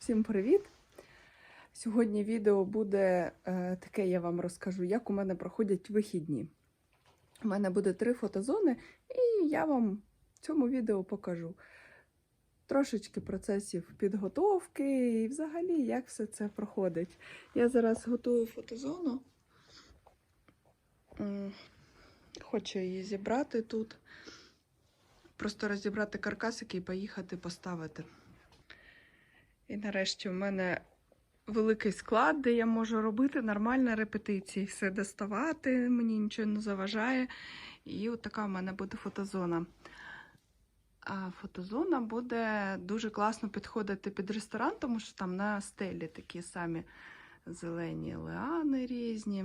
Всім привіт! Сьогодні відео буде е, таке, я вам розкажу, як у мене проходять вихідні. У мене буде три фотозони, і я вам в цьому відео покажу трошечки процесів підготовки і взагалі, як все це проходить. Я зараз готую фотозону. Хочу її зібрати тут. Просто розібрати каркасики і поїхати поставити. І нарешті в мене великий склад, де я можу робити нормальні репетиції, все доставати, мені нічого не заважає. І от така в мене буде фотозона. А фотозона буде дуже класно підходити під ресторан, тому що там на стелі такі самі зелені леани різні.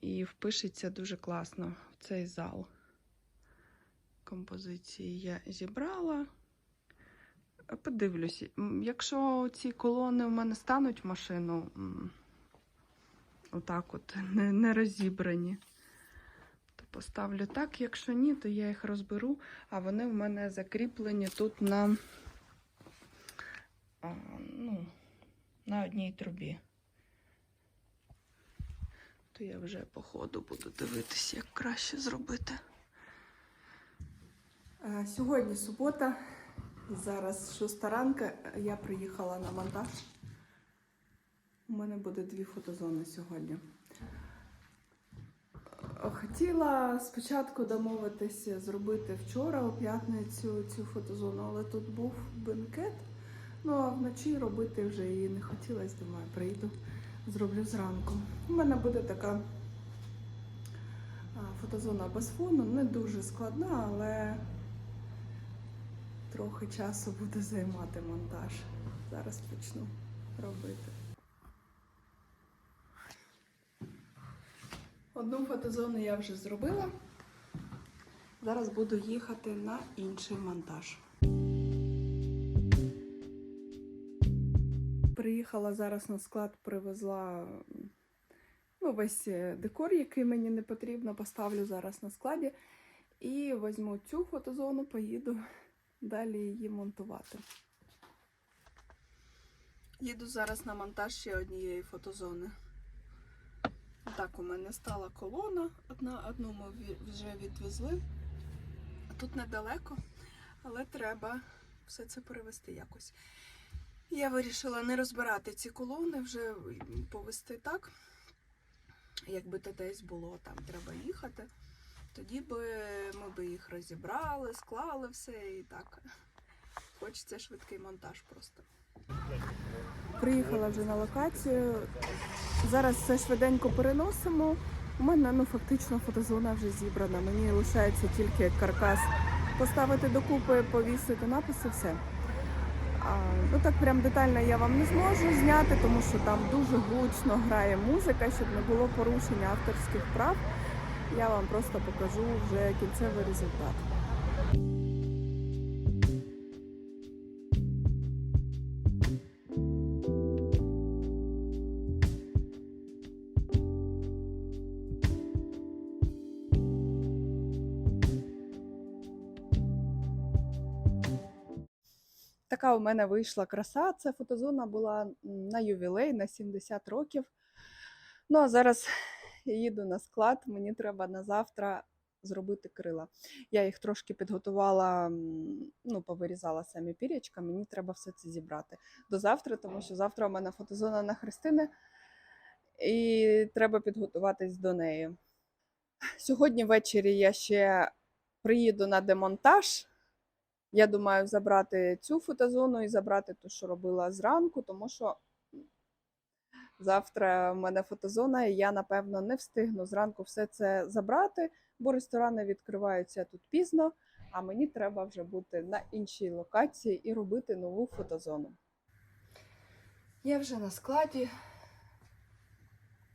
І впишеться дуже класно в цей зал. Композиції я зібрала. Подивлюсь, якщо ці колони в мене стануть в машину, отак от, не, не розібрані, то поставлю так. Якщо ні, то я їх розберу, а вони в мене закріплені тут на, ну, на одній трубі. То я вже по ходу буду дивитися, як краще зробити. Е, Сьогодні субота. Зараз шоста ранка, я приїхала на монтаж. У мене буде дві фотозони сьогодні. Хотіла спочатку домовитися зробити вчора у п'ятницю цю фотозону, але тут був бенкет. Ну а вночі робити вже її не хотілося, думаю, прийду, зроблю зранку. У мене буде така фотозона без фону, не дуже складна, але трохи часу буде займати монтаж. Зараз почну робити. Одну фотозону я вже зробила. Зараз буду їхати на інший монтаж. Приїхала зараз на склад, привезла ну, весь декор, який мені не потрібно, поставлю зараз на складі. І візьму цю фотозону, поїду далі її монтувати. Їду зараз на монтаж ще однієї фотозони. Так, у мене стала колона, одна, одну ми вже відвезли. Тут недалеко, але треба все це перевести якось. Я вирішила не розбирати ці колони, вже повести так, якби то десь було, там треба їхати. Тоді би ми би їх розібрали, склали все і так. Хочеться швидкий монтаж просто. Приїхала вже на локацію. Зараз все швиденько переносимо. У мене ну, фактично фотозона вже зібрана. Мені лишається тільки каркас поставити докупи, повісити написи, все. А, ну так прям детально я вам не зможу зняти, тому що там дуже гучно грає музика, щоб не було порушення авторських прав. Я вам просто покажу вже кінцевий результат. Така у мене вийшла краса. Це фотозона була на ювілей на 70 років. Ну а зараз я їду на склад, мені треба на завтра зробити крила. Я їх трошки підготувала, ну, повирізала самі пірячка, мені треба все це зібрати до завтра, тому що завтра у мене фотозона на Христини, і треба підготуватись до неї. Сьогодні ввечері я ще приїду на демонтаж. Я думаю, забрати цю фотозону і забрати ту, що робила зранку, тому що Завтра в мене фотозона, і я, напевно, не встигну зранку все це забрати, бо ресторани відкриваються тут пізно, а мені треба вже бути на іншій локації і робити нову фотозону. Я вже на складі.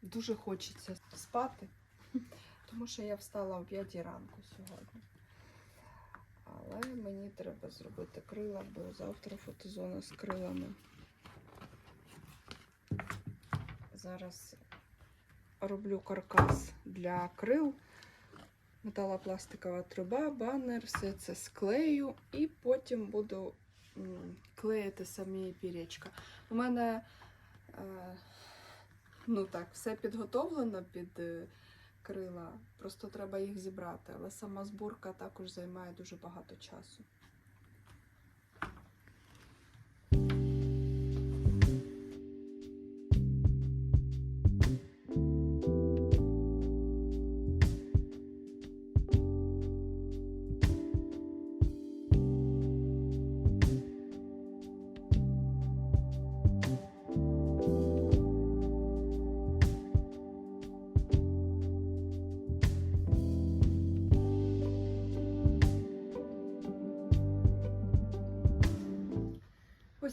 Дуже хочеться спати, тому що я встала о 5 ранку сьогодні. Але мені треба зробити крила, бо завтра фотозона з крилами. Зараз роблю каркас для крил, металопластикова труба, банер, все це склею і потім буду клеїти самі пірічка. У мене е, ну так, все підготовлено під е, крила, просто треба їх зібрати, але сама зборка також займає дуже багато часу.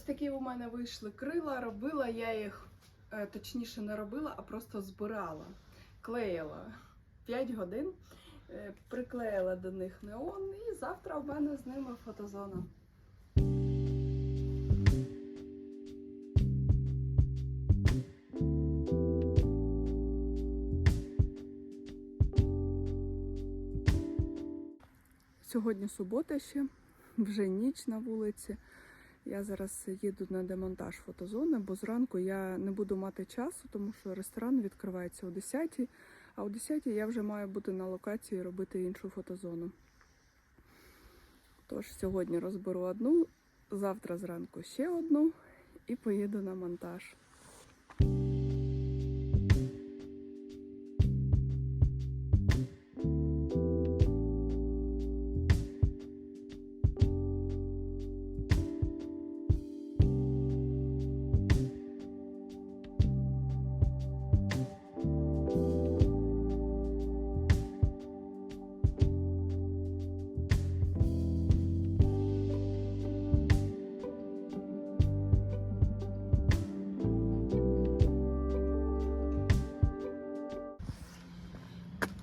Такі у мене вийшли крила. Робила я їх, е, точніше, не робила, а просто збирала, клеїла 5 годин, е, приклеїла до них неон, і завтра в мене з ними фотозона. Сьогодні субота ще, вже ніч на вулиці. Я зараз їду на демонтаж фотозони, бо зранку я не буду мати часу, тому що ресторан відкривається о 10 а о 10 я вже маю бути на локації робити іншу фотозону. Тож сьогодні розберу одну, завтра зранку ще одну і поїду на монтаж.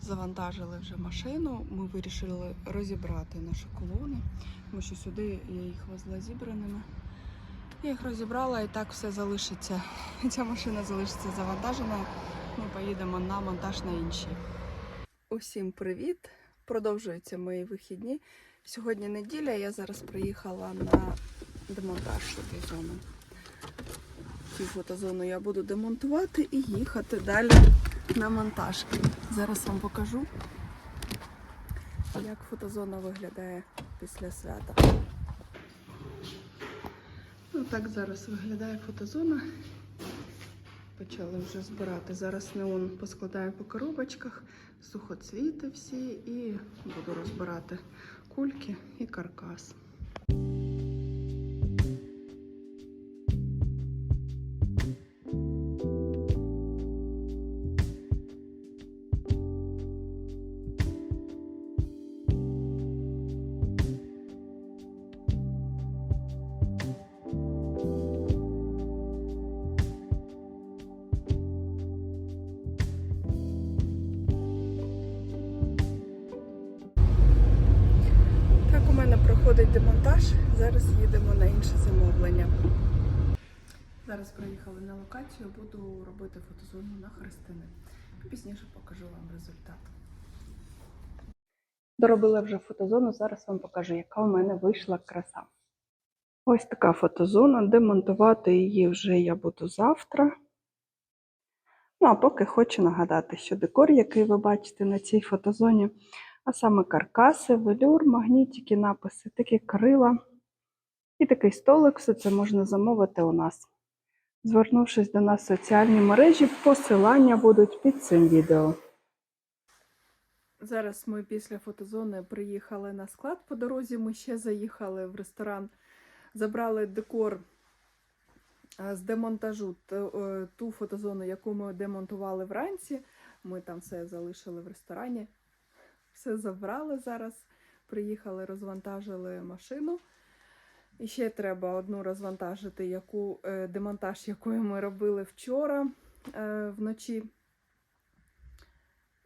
Завантажили вже машину. Ми вирішили розібрати наші колони, тому що сюди я їх везла зібраними. Я їх розібрала і так все залишиться. Ця машина залишиться завантаженою. Ми поїдемо на монтаж на іншій. Усім привіт! Продовжуються мої вихідні. Сьогодні неділя, я зараз приїхала на демонтаж фотозони. Цю фотозону я буду демонтувати і їхати далі на монтаж. Зараз вам покажу, як фотозона виглядає після свята. Ну, так зараз виглядає фотозона. Почали вже збирати. Зараз неон поскладаю по коробочках, сухоцвіти всі і буду розбирати кульки і каркас. Проходить демонтаж. Зараз їдемо на інше замовлення. Зараз приїхали на локацію, буду робити фотозону на хрестини. Пізніше покажу вам результат. Доробила вже фотозону, зараз вам покажу, яка у мене вийшла краса. Ось така фотозона. Демонтувати її вже я буду завтра. Ну, а поки хочу нагадати, що декор, який ви бачите на цій фотозоні, а саме каркаси, велюр, магнітики, написи, такі крила і такий столик, все це можна замовити у нас. Звернувшись до нас в соціальні мережі, посилання будуть під цим відео. Зараз ми після фотозони приїхали на склад. По дорозі ми ще заїхали в ресторан, забрали декор е, з демонтажу е, ту фотозону, яку ми демонтували вранці. Ми там все залишили в ресторані. Все забрали зараз. Приїхали, розвантажили машину. І ще треба одну розвантажити, яку, е, демонтаж, якої ми робили вчора е, вночі.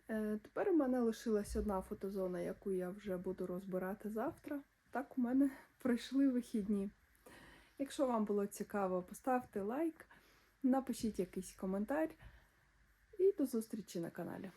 Е, Тепер у мене лишилась одна фотозона, яку я вже буду розбирати завтра. Так у мене пройшли вихідні. Якщо вам було цікаво, поставте лайк, напишіть якийсь коментар і до зустрічі на каналі.